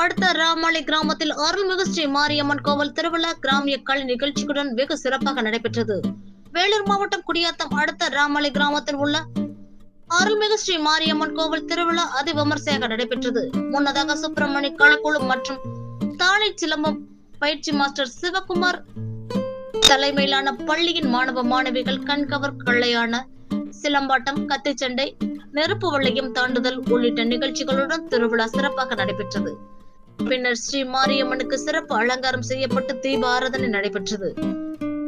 அடுத்த ராமலை கிராமத்தில் அருள்மிகு ஸ்ரீ மாரியம்மன் கோவில் திருவிழா கிராமிய கலை நிகழ்ச்சிகளுடன் வெகு சிறப்பாக நடைபெற்றது. வேலூர் மாவட்டம் குடியாத்தம் அடுத்த ராமலை கிராமத்தில் உள்ள அருள்மிகு ஸ்ரீ மாரியம்மன் கோவில் திருவிழா அதி விமர்சையாக நடைபெற்றது. முன்னதாக சுப்பிரமணி கலைக்குழு மற்றும் தாளை சிலம்பம் பயிற்சி மாஸ்டர் சிவகுமார் தலைமையிலான பள்ளியின் மாணவ மாணவிகள் கண்கவர் கலையான சிலம்பாட்டம் கத்திச்சண்டை நெருப்பு வளையம் தாண்டுதல் உள்ளிட்ட நிகழ்ச்சிகளுடன் திருவிழா சிறப்பாக நடைபெற்றது. பின்னர் ஸ்ரீ மாரியம்மனுக்கு சிறப்பு அலங்காரம் செய்யப்பட்டு தீப நடைபெற்றது.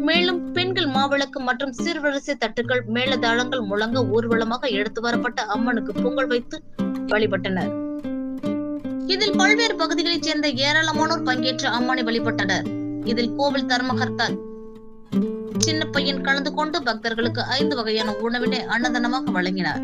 மேலும் பெண்கள் மாவிளக்கு மற்றும் சீர்வரிசை தட்டுகள் மேளதாளங்கள் முழங்க ஊர்வலமாக எடுத்து வரப்பட்ட அம்மனுக்கு பொங்கல் வைத்து வழிபட்டனர். இதில் பல்வேறு பகுதிகளைச் சேர்ந்த ஏராளமானோர் பங்கேற்று அம்மனை வழிபட்டனர். இதில் கோவில் தர்மகர்த்தா சின்ன பையன் கலந்து கொண்டு பக்தர்களுக்கு ஐந்து வகையான உணவினை அன்னதானமாக வழங்கினார்.